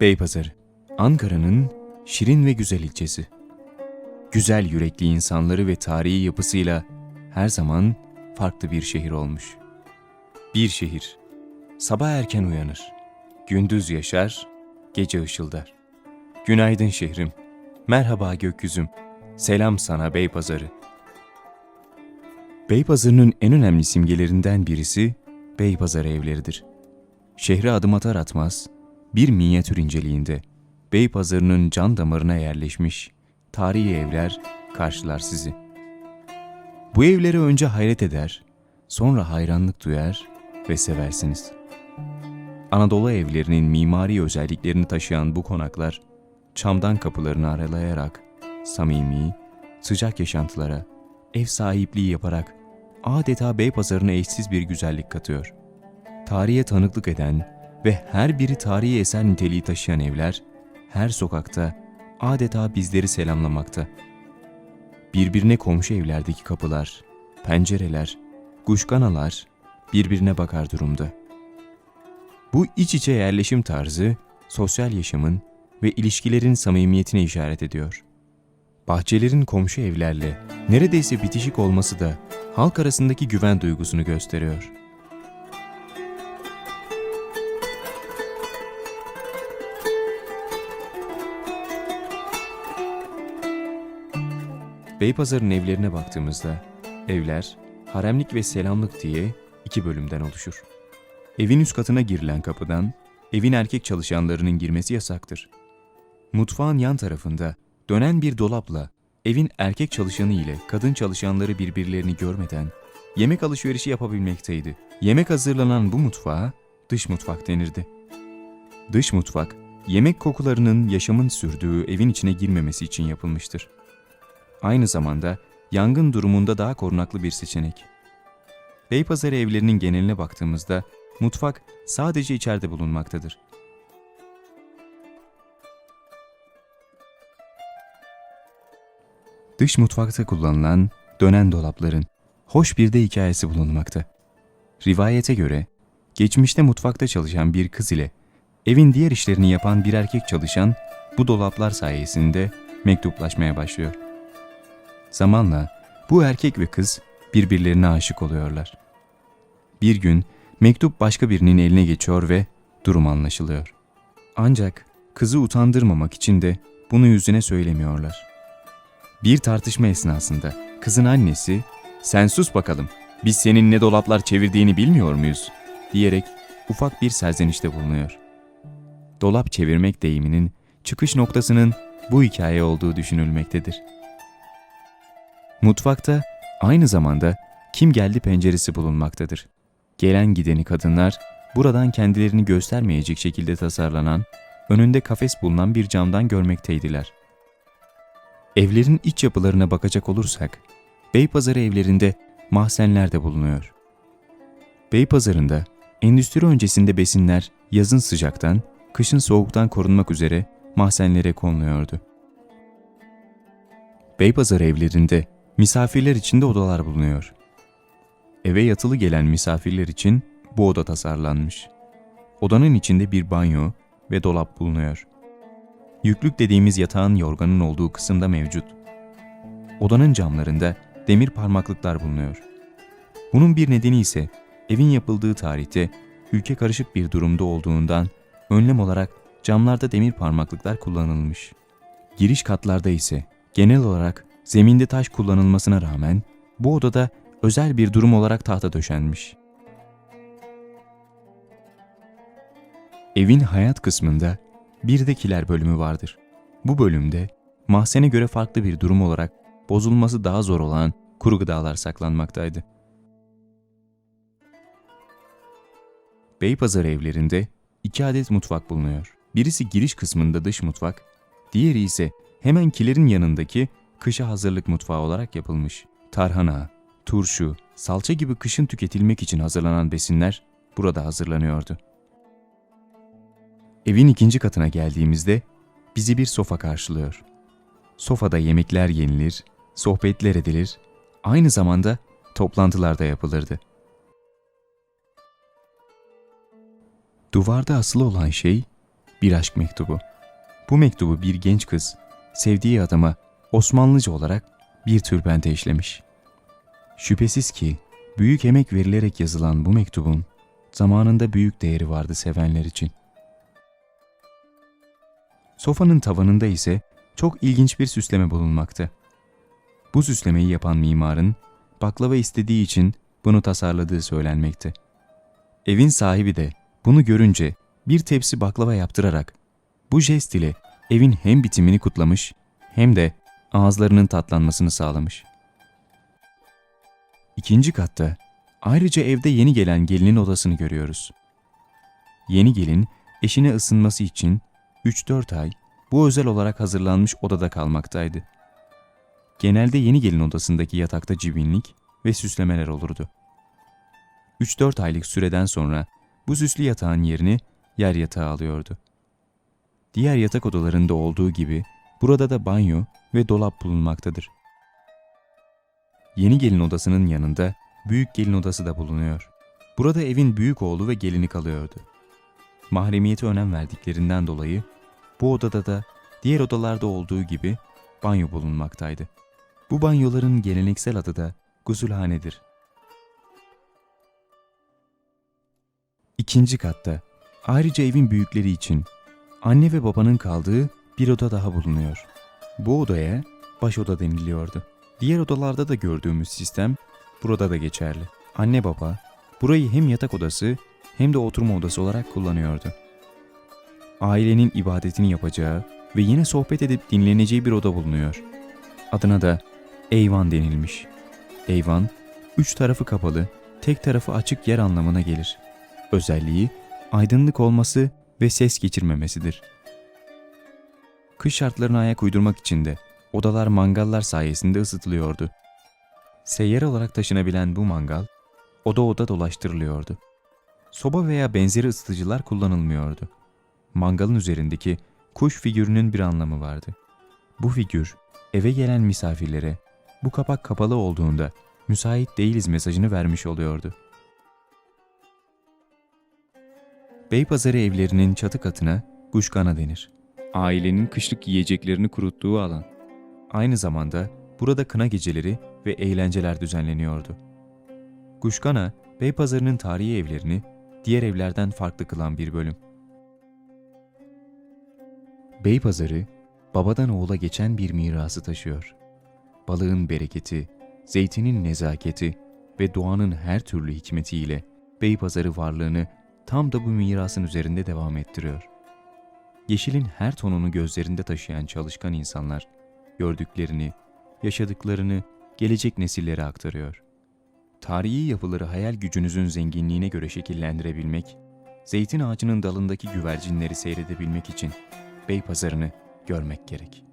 Beypazarı, Ankara'nın şirin ve güzel ilçesi. Güzel yürekli insanları ve tarihi yapısıyla her zaman farklı bir şehir olmuş. Bir şehir, sabah erken uyanır, gündüz yaşar, gece ışıldar. Günaydın şehrim, merhaba gökyüzüm, selam sana Beypazarı. Beypazarı'nın en önemli simgelerinden birisi Beypazarı evleridir. Şehre adım atar atmaz, bir minyatür inceliğinde Beypazarı'nın can damarına yerleşmiş tarihi evler karşılar sizi. Bu evlere önce hayret eder, sonra hayranlık duyar ve seversiniz. Anadolu evlerinin mimari özelliklerini taşıyan bu konaklar, çamdan kapılarını aralayarak samimi, sıcak yaşantılara, ev sahipliği yaparak adeta Beypazarı'na eşsiz bir güzellik katıyor. Tarihe tanıklık eden ve her biri tarihi eser niteliği taşıyan evler, her sokakta adeta bizleri selamlamakta. Birbirine komşu evlerdeki kapılar, pencereler, kuşkanalar birbirine bakar durumda. Bu iç içe yerleşim tarzı, sosyal yaşamın ve ilişkilerin samimiyetine işaret ediyor. Bahçelerin komşu evlerle neredeyse bitişik olması da halk arasındaki güven duygusunu gösteriyor. Beypazarı'nın evlerine baktığımızda evler haremlik ve selamlık diye iki bölümden oluşur. Evin üst katına girilen kapıdan evin erkek çalışanlarının girmesi yasaktır. Mutfağın yan tarafında dönen bir dolapla evin erkek çalışanı ile kadın çalışanları birbirlerini görmeden yemek alışverişi yapabilmekteydi. Yemek hazırlanan bu mutfağa dış mutfak denirdi. Dış mutfak, yemek kokularının yaşamın sürdüğü evin içine girmemesi için yapılmıştır. Aynı zamanda yangın durumunda daha korunaklı bir seçenek. Beypazarı evlerinin geneline baktığımızda mutfak sadece içeride bulunmaktadır. Dış mutfakta kullanılan dönen dolapların hoş bir de hikayesi bulunmakta. Rivayete göre geçmişte mutfakta çalışan bir kız ile evin diğer işlerini yapan bir erkek çalışan bu dolaplar sayesinde mektuplaşmaya başlıyor. Zamanla bu erkek ve kız birbirlerine aşık oluyorlar. Bir gün mektup başka birinin eline geçiyor ve durum anlaşılıyor. Ancak kızı utandırmamak için de bunu yüzüne söylemiyorlar. Bir tartışma esnasında kızın annesi "Sen sus bakalım. Biz senin ne dolaplar çevirdiğini bilmiyor muyuz?" diyerek ufak bir serzenişte bulunuyor. Dolap çevirmek deyiminin çıkış noktasının bu hikaye olduğu düşünülmektedir. Mutfakta aynı zamanda kim geldi penceresi bulunmaktadır. Gelen gideni kadınlar buradan kendilerini göstermeyecek şekilde tasarlanan, önünde kafes bulunan bir camdan görmekteydiler. Evlerin iç yapılarına bakacak olursak, Beypazarı evlerinde mahzenler de bulunuyor. Beypazarı'nda endüstri öncesinde besinler yazın sıcaktan, kışın soğuktan korunmak üzere mahzenlere konuluyordu. Beypazarı evlerinde misafirler için de odalar bulunuyor. Eve yatılı gelen misafirler için bu oda tasarlanmış. Odanın içinde bir banyo ve dolap bulunuyor. Yüklük dediğimiz yatağın yorganın olduğu kısımda mevcut. Odanın camlarında demir parmaklıklar bulunuyor. Bunun bir nedeni ise evin yapıldığı tarihte ülke karışık bir durumda olduğundan önlem olarak camlarda demir parmaklıklar kullanılmış. Giriş katlarda ise genel olarak zeminde taş kullanılmasına rağmen bu odada özel bir durum olarak tahta döşenmiş. Evin hayat kısmında bir de kiler bölümü vardır. Bu bölümde mahzene göre farklı bir durum olarak bozulması daha zor olan kuru gıdalar saklanmaktaydı. Beypazarı evlerinde iki adet mutfak bulunuyor. Birisi giriş kısmında dış mutfak, diğeri ise hemen kilerin yanındaki kışa hazırlık mutfağı olarak yapılmış. Tarhana, turşu, salça gibi kışın tüketilmek için hazırlanan besinler burada hazırlanıyordu. Evin ikinci katına geldiğimizde bizi bir sofa karşılıyor. Sofada yemekler yenilir, sohbetler edilir, aynı zamanda toplantılar da yapılırdı. Duvarda asılı olan şey Bir aşk mektubu. Bu mektubu bir genç kız sevdiği adama Osmanlıca olarak bir tülbente işlemiş. Şüphesiz ki büyük emek verilerek yazılan bu mektubun zamanında büyük değeri vardı sevenler için. Sofanın tavanında ise çok ilginç bir süsleme bulunmakta. Bu süslemeyi yapan mimarın baklava istediği için bunu tasarladığı söylenmekte. Evin sahibi de bunu görünce bir tepsi baklava yaptırarak bu jest ile evin hem bitimini kutlamış hem de ağızlarının tatlanmasını sağlamış. İkinci katta ayrıca evde yeni gelen gelinin odasını görüyoruz. Yeni gelin eşine ısınması için 3-4 ay bu özel olarak hazırlanmış odada kalmaktaydı. Genelde yeni gelin odasındaki yatakta cibinlik ve süslemeler olurdu. 3-4 aylık süreden sonra bu süslü yatağın yerini yer yatağı alıyordu. Diğer yatak odalarında olduğu gibi burada da banyo ve dolap bulunmaktadır. Yeni gelin odasının yanında büyük gelin odası da bulunuyor. Burada evin büyük oğlu ve gelini kalıyordu. Mahremiyete önem verdiklerinden dolayı bu odada da diğer odalarda olduğu gibi banyo bulunmaktaydı. Bu banyoların geleneksel adı da gusülhanedir. İkinci katta ayrıca evin büyükleri için anne ve babanın kaldığı bir oda daha bulunuyor. Bu odaya baş oda deniliyordu. Diğer odalarda da gördüğümüz sistem burada da geçerli. Anne baba burayı hem yatak odası hem de oturma odası olarak kullanıyordu. Ailenin ibadetini yapacağı ve yine sohbet edip dinleneceği bir oda bulunuyor. Adına da eyvan denilmiş. Eyvan, üç tarafı kapalı, tek tarafı açık yer anlamına gelir. Özelliği aydınlık olması ve ses geçirmemesidir. Kış şartlarına ayak uydurmak için de odalar mangallar sayesinde ısıtılıyordu. Seyyar olarak taşınabilen bu mangal oda oda dolaştırılıyordu. Soba veya benzeri ısıtıcılar kullanılmıyordu. Mangalın üzerindeki kuş figürünün bir anlamı vardı. Bu figür eve gelen misafirlere bu kapak kapalı olduğunda müsait değiliz mesajını vermiş oluyordu. Beypazarı evlerinin çatı katına kuşkana denir. Ailenin kışlık yiyeceklerini kuruttuğu alan. Aynı zamanda burada kına geceleri ve eğlenceler düzenleniyordu. Kuşkana, Beypazarı'nın tarihi evlerini diğer evlerden farklı kılan bir bölüm. Beypazarı, babadan oğula geçen bir mirası taşıyor. Balığın bereketi, zeytinin nezaketi ve doğanın her türlü hikmetiyle Beypazarı varlığını tam da bu mirasın üzerinde devam ettiriyor. Yeşilin her tonunu gözlerinde taşıyan çalışkan insanlar, gördüklerini, yaşadıklarını gelecek nesillere aktarıyor. Tarihi yapıları hayal gücünüzün zenginliğine göre şekillendirebilmek, zeytin ağacının dalındaki güvercinleri seyredebilmek için Beypazarı'nı görmek gerek.